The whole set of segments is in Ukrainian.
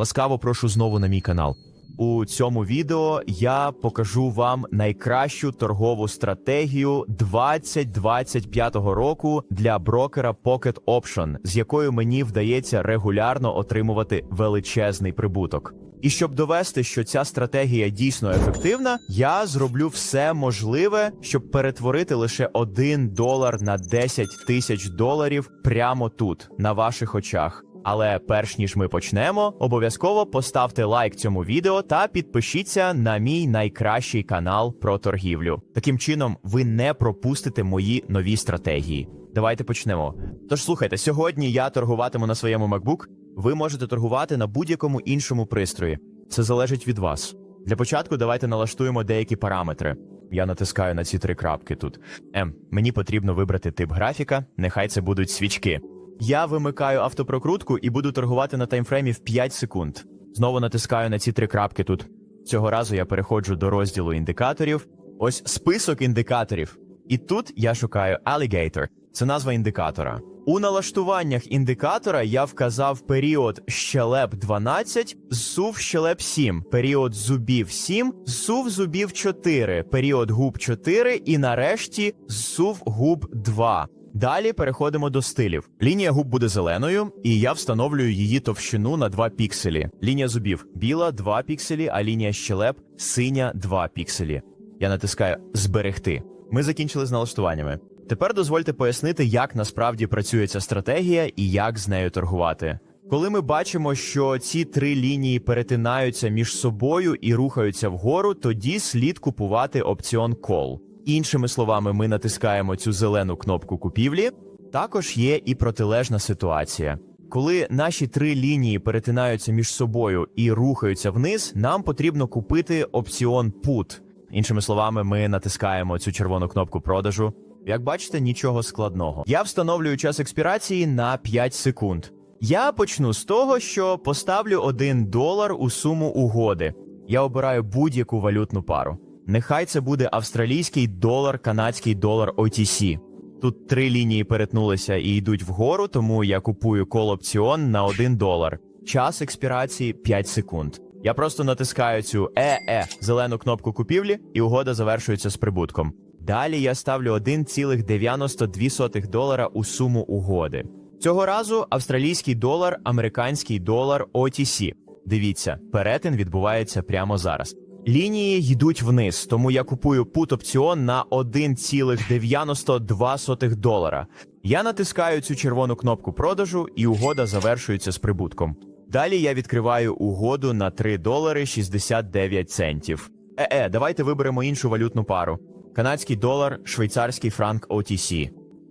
Ласкаво прошу знову на мій канал. У цьому відео я покажу вам найкращу торгову стратегію 2025 року для брокера Pocket Option, з якою мені вдається регулярно отримувати величезний прибуток. І щоб довести, що ця стратегія дійсно ефективна, я зроблю все можливе, щоб перетворити лише 1 долар на 10 тисяч доларів прямо тут, на ваших очах. Але перш ніж ми почнемо, обов'язково поставте лайк цьому відео та підпишіться на мій найкращий канал про торгівлю. Таким чином, ви не пропустите мої нові стратегії. Давайте почнемо. Тож слухайте, сьогодні я торгуватиму на своєму MacBook. Ви можете торгувати на будь-якому іншому пристрої. Це залежить від вас. Для початку давайте налаштуємо деякі параметри. Я натискаю на ці три крапки тут. М. Мені потрібно вибрати тип графіка. Нехай це будуть свічки. Я вимикаю автопрокрутку і буду торгувати на таймфреймі в 5 секунд. Знову натискаю на ці три крапки тут. Цього разу я переходжу до розділу індикаторів. Ось список індикаторів. І тут я шукаю Alligator. Це назва індикатора. У налаштуваннях індикатора я вказав період щелеп 12, зсув щелеп 7, період зубів 7, зсув зубів 4, період губ 4 і нарешті зсув губ 2. Далі переходимо до стилів. Лінія губ буде зеленою, і я встановлюю її товщину на 2 пікселі. Лінія зубів біла 2 пікселі, а лінія щелеп синя 2 пікселі. Я натискаю Зберегти. Ми закінчили з налаштуваннями. Тепер дозвольте пояснити, як насправді працює ця стратегія і як з нею торгувати. Коли ми бачимо, що ці три лінії перетинаються між собою і рухаються вгору, тоді слід купувати опціон Call. Іншими словами, ми натискаємо цю зелену кнопку купівлі. Також є і протилежна ситуація. Коли наші три лінії перетинаються між собою і рухаються вниз, нам потрібно купити опціон Put. Іншими словами, ми натискаємо цю червону кнопку продажу. Як бачите, нічого складного. Я встановлюю час експірації на 5 секунд. Я почну з того, що поставлю 1 долар у суму угоди. Я обираю будь-яку валютну пару. Нехай це буде австралійський долар, канадський долар OTC. Тут три лінії перетнулися і йдуть вгору, тому я купую кол-опціон на 1 долар. Час експірації 5 секунд. Я просто натискаю цю ЕЕ зелену кнопку купівлі, і угода завершується з прибутком. Далі я ставлю 1,92 долара у суму угоди. Цього разу австралійський долар, американський долар OTC. Дивіться, перетин відбувається прямо зараз. Лінії йдуть вниз, тому я купую пут опціон на 1,92 долара. Я натискаю цю червону кнопку продажу, і угода завершується з прибутком. Далі я відкриваю угоду на 3 долари 69 центів. Е-е, давайте виберемо іншу валютну пару: канадський долар, швейцарський франк OTC.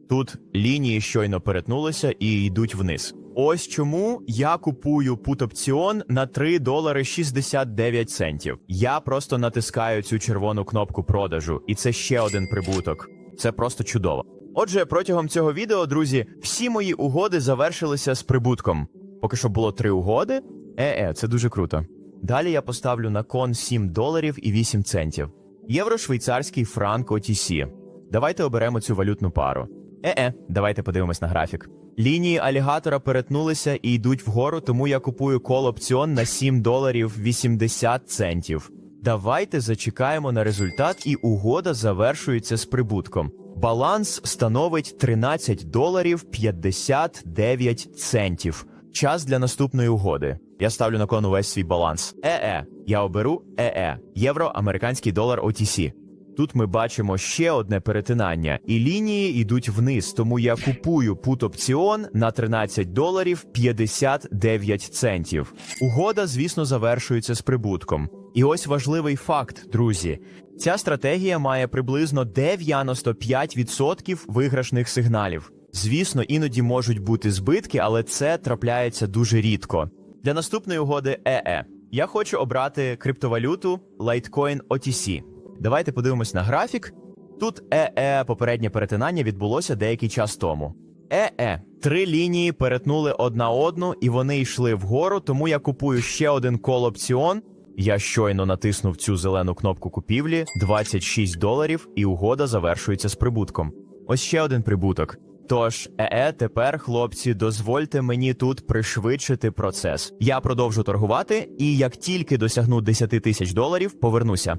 Тут лінії щойно перетнулися і йдуть вниз. Ось чому я купую пут опціон на 3 долари 69 центів. Я просто натискаю цю червону кнопку продажу, і це ще один прибуток. Це просто чудово. Отже, протягом цього відео, друзі, всі мої угоди завершилися з прибутком. Поки що було три угоди. Е-е, це дуже круто. Далі я поставлю на кон 7 доларів і 8 центів. Євро-швейцарський франк OTC. Давайте оберемо цю валютну пару. Е-е, давайте подивимось на графік. Лінії алігатора перетнулися і йдуть вгору, тому я купую кол опціон на 7 доларів 80 центів. Давайте зачекаємо на результат, і угода завершується з прибутком. Баланс становить 13 доларів 59 центів. Час для наступної угоди. Я ставлю на кон увесь свій баланс. ЕЕ. Я оберу ЕЕ. Євро, американський долар OTC. Тут ми бачимо ще одне перетинання, і лінії йдуть вниз, тому я купую пут опціон на 13 доларів 59 центів. Угода, звісно, завершується з прибутком. І ось важливий факт, друзі. Ця стратегія має приблизно 95% виграшних сигналів. Звісно, іноді можуть бути збитки, але це трапляється дуже рідко. Для наступної угоди ЕЕ. Я хочу обрати криптовалюту Litecoin OTC. Давайте подивимось на графік. Тут ЕЕ попереднє перетинання відбулося деякий час тому. ЕЕ. Три лінії перетнули одна одну, і вони йшли вгору, тому я купую ще один кол опціон. Я щойно натиснув цю зелену кнопку купівлі 26 доларів, і угода завершується з прибутком. Ось ще один прибуток. Тож, ee, тепер, хлопці, дозвольте мені тут пришвидшити процес. Я продовжу торгувати, і як тільки досягну 10 тисяч доларів, повернуся.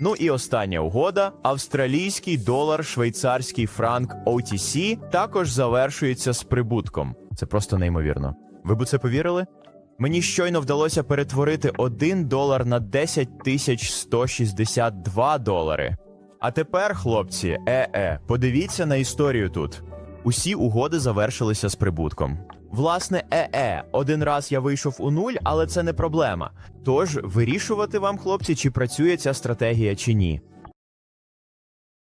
Ну і остання угода: австралійський долар, швейцарський франк OTC також завершується з прибутком. Це просто неймовірно. Ви б у це повірили? Мені щойно вдалося перетворити 1 долар на 10 тисяч 162 долари. А тепер, хлопці, е-е, подивіться на історію тут. Усі угоди завершилися з прибутком. Власне, е-е, один раз я вийшов у нуль, але це не проблема. Тож вирішувати вам, хлопці, чи працює ця стратегія чи ні.